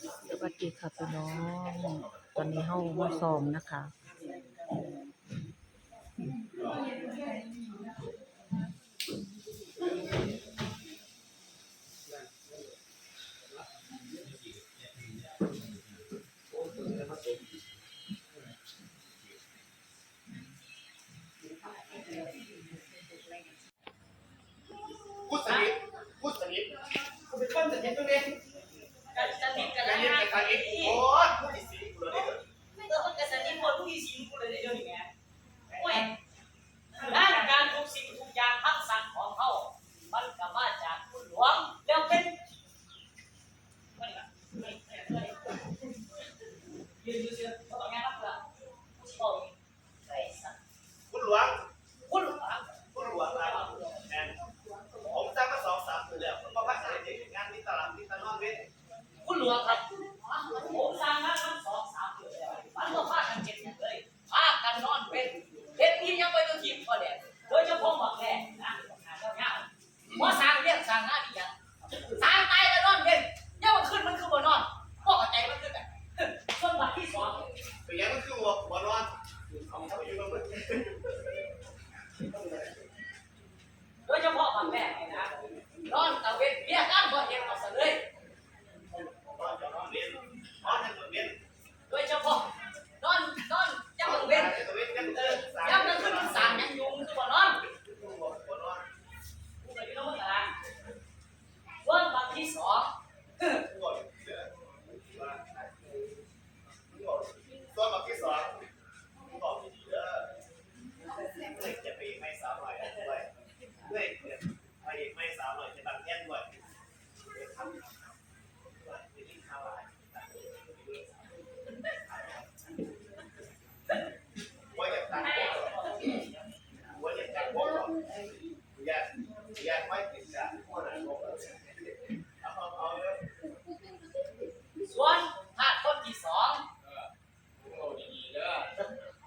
สวัสดีค่ะพี่น้อง ตอนนี้เฮามาซ้อมนะคะพุทสนิทพุทสนิทคุณเป็นต้นสนิทตรงนี้ สนิทกันแนะโอ้ยผู้ที่กูเลยไม่ต้องกระสนิทคนผู้ที่กูเลยเดี๋ยวนี้ไโอ้ยการทุกสิ่งทุกอย่างทักษะของเขามันก็มาจากคุณหลวงแล้วเป็น ส่วนนที่สองโอ้ดีๆเด้อ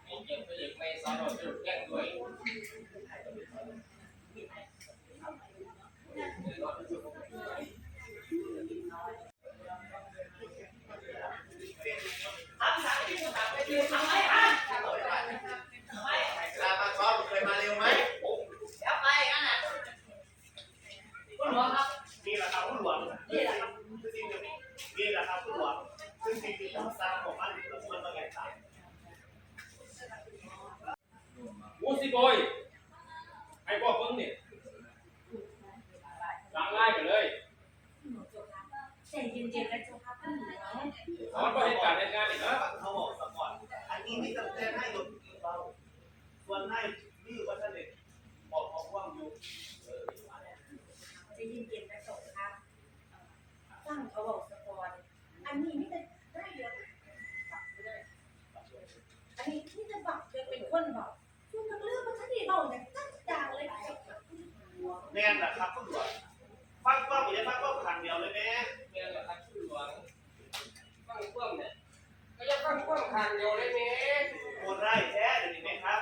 ไอ้เจ้าก็ยังไม่สอนเราจุดแก ฟังเขาบอกสปอนอันนี้ไม่ได้ได้เยอะอันนี้ที่จะบักจะเป็นคนบักคือมันเรื่องมันชัดเจนบอกเนี่ยตั้งด่างเลยแม่นแหละครับผู้หลวงฟังกล้องอย่ไฟังกล้ขันเดียวเลยแม่แน่นแหละครับผู้หลวงฟังกล้องเนี่ยก็จะฟังกล้องขันเดียวเลยแม่โหดร้ายแท้เลยวหแม่ครับ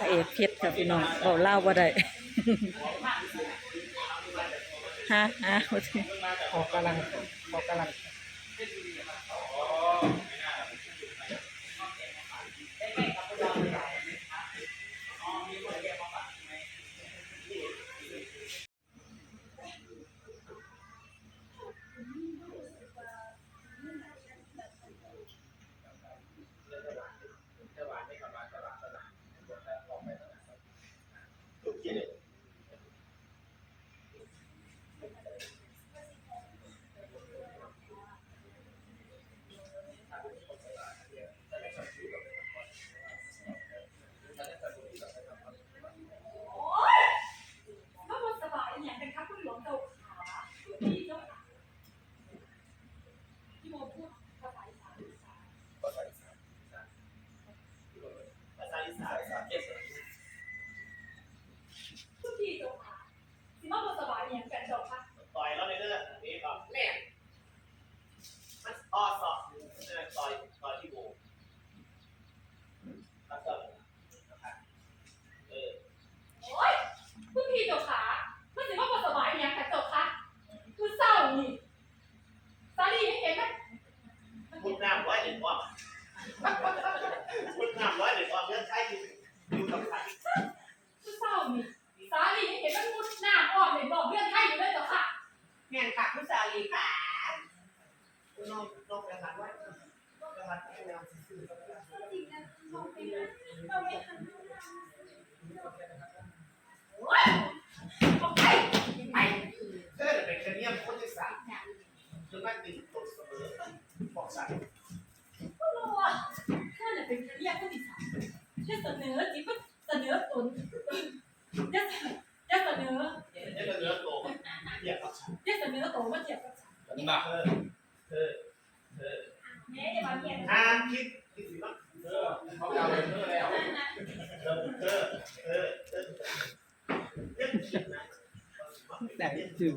พระเอกเพชรค่ะพี่น้องเอาเล่าว่าได้ฮะฮะออกกำลังออกกำลัง เสนอตัวว่าเทียบกับฉันเธอเธอเธอ แม่จะมาเทียบ ห้ามคิดคิดสิว่าเธอ เขาเอาไปเมื่อแล้ว เธอเธอเธอเธอเรื่องคิดนะ แต่จืด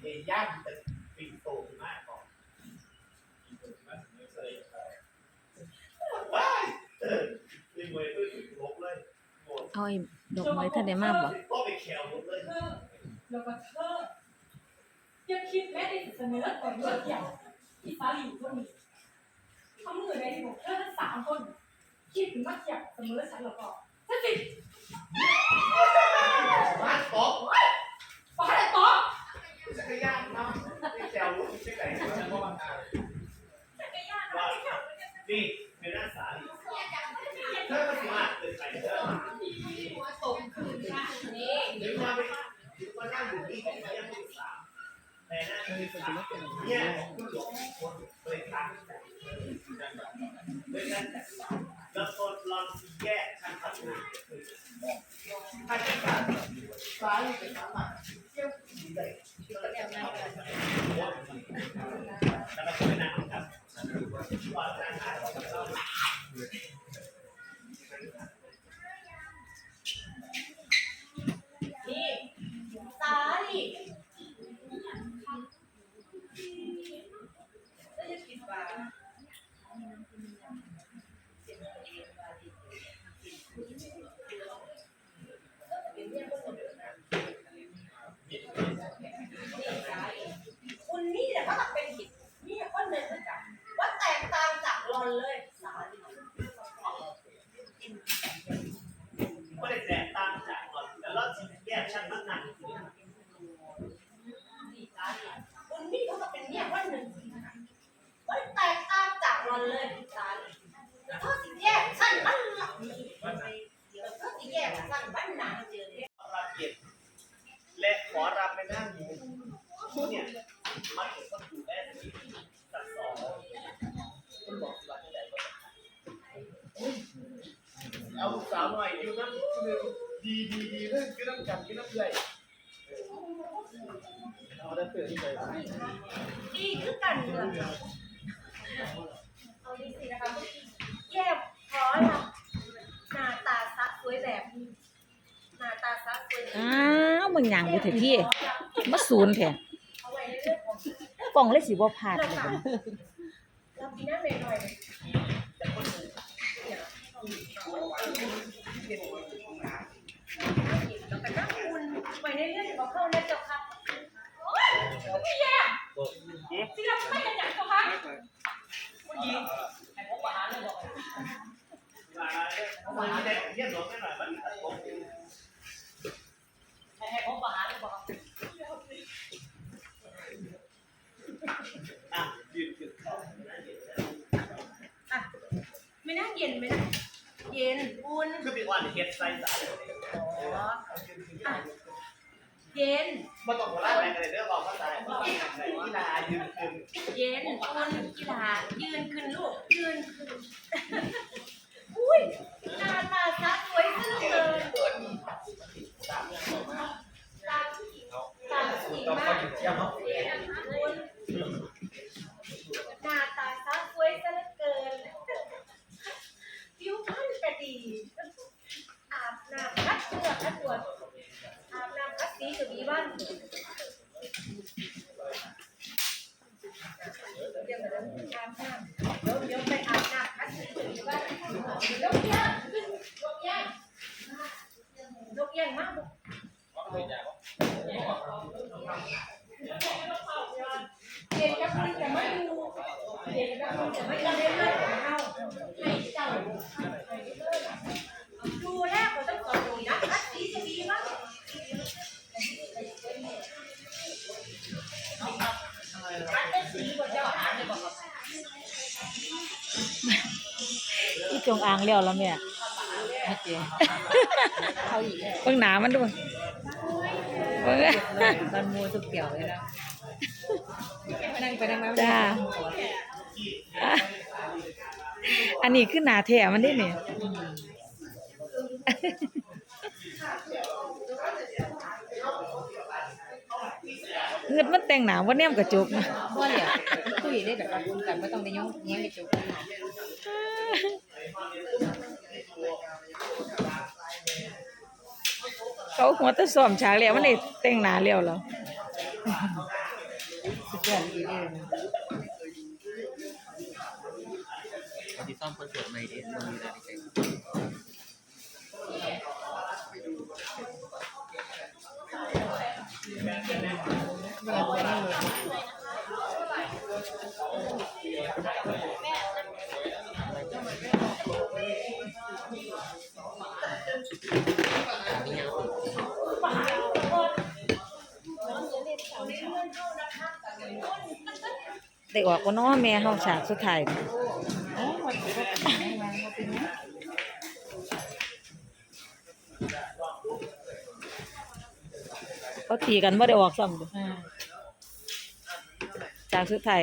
เย่างจะปิดโตมากก่อนว้ายเออมีมวยด้วยถึงลบเลยหมดเอาไอ้ดอกไม้ท่านได้มาบ่ก็ไปแขวลบเลยเธอแล้วก็เธอยังคิดแม้ที่จะเสนอก่อนว่าเทียบที่สาลีก็มีเขามือในที่บอกเธอทั้งสามคน คิดถึงว่าเทียบเสมอฉันแล้วก็ฉันสิมาตบ บอกให้ตอบ จักร ยานเนาะไปแขวลบที่ไหนจักรานมาที่เขานี่เป็นนักสาลีเธอก็สิมาเกิดใครเธอนี่หรือมาไปมานั่งอยู่นี่กับเยี่ยมที่สามแต่นั่นคือสามเนี่ยคุณหลงคนเลยทางด้วยกันแล้วคนลองแยกทางพัฒนาถ้าจะการซ้ายเป็นสามารถเที่ยวดีได้ แล้วก็ไปนั่งครับ เนี่ยก็ต้องเป็นหินนี่คนหนึ่งเหมือนกันว่าแตกต่างจากรอนเลยสาลีก็ได้แตกต่างจากก่อนแต่เราแยกชั้นมันหนักนี่สาลีคุณนี่เขาก็เป็นเนี่ยคนหนึ่งว่าแตกต่างจากรอนเลยสาลีแล้วเขาสิแยกสั้นมันหนักนี่เดี๋ยวเขาสิแยกสั้นมันหนักเจอเนี่ยรับเกียรติและขอรับไปนั่งอยู่เนี่ยมันก็ต้องดูแลที่ตัดสองคุณบอกว่าที่ไหนก็ เอาลูกสาวหน่อยอยู่น้ำคือดีดีดีเรื่องคือน้ำจับคือน้ำเลยเอาได้เตือนที่ไหนดีคือกันเลยเอาดีสินะคะแยกเพราะอหน้าตาสะสวยแบบหน้าตาสะสวยอ้าวมึงหยังอยู่เถอะพี่มาศูนย์แท้ ล่องเลยสิบ่พลาดเราเลยค่ะเราปีหน้าหน่อยเราไปนั่งคุณไว้ในเรื่องของเขาแล้วเจ้าค่ะโอ๊ยไม่แย่สิเราไม่กันอย่างเจ้าค่ะผู้หญิงให้ผมประหารเลยบอกมาเด็กเยี่ยมหลวงแม่หน่อยมันตัดผมให้ให้ผมประหารเลยบอก ไม่น่าเย็นไหมนะเย็นอุ่นคือเป็นวันเฮ็ดใส่สายอ๋ออะเย็น มาต้องหัวไล่แรงกันเลยเด้อบอกว่าตายใส่กีฬายืนขึ้นเย็นอุ่นกีฬายืนขึ้นลูก ยืนขึ้น อุ้ยหน้าตาสะสวยซะเหลือเกินตาผู้หญิงตาผู้หญิงมาก จงอางแล้วแล้วแม่เบิ่งหนามันดูเบิ่งตอนมูสุกเกี่ยวเลยนะนั่งไปนั่งมาจ้าอะอันนี้คือหนาแท้มันได้เนี่ยเงิดมันแต่งหนาว่าแนมกระจกนะบ่เลยคุยได้แบบว่าคุยกันไม่ต้องไปย้องแย้งไปจุกกัน เขาหัวตะซ้อมฉากแล้วมันได้แต่งหนาแล้วเหรอสุดยอดดีเลยที่ซ่อมคอนเสิร์ตใหม่เองมีอะไได้ออกว่าน้อแม่เฮาฉากสุดท้ายน่ะเขาตีกันบ่ได้ออกซ้ำเด้อฉากสุดท้าย